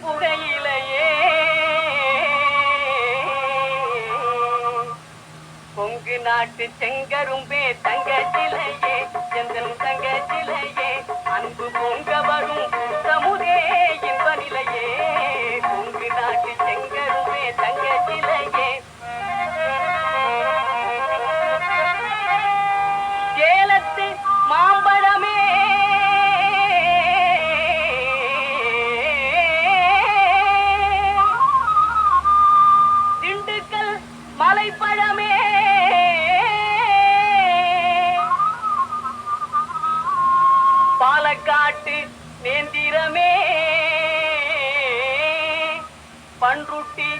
புகையிலையே. கொங்கு நாட்டு செங்கரும்பே தங்க சிலையே எந்தன் தங்க திரைப்படமே பாலக்காட்டு நேந்திரமே. பன்ருட்டி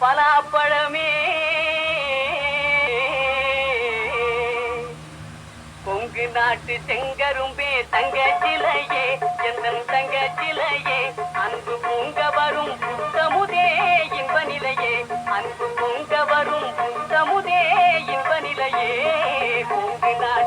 பலாப்பழமே. கொங்கு நாட்டு செங்கரும்பே தங்க சிலையே எந்த தங்க bye.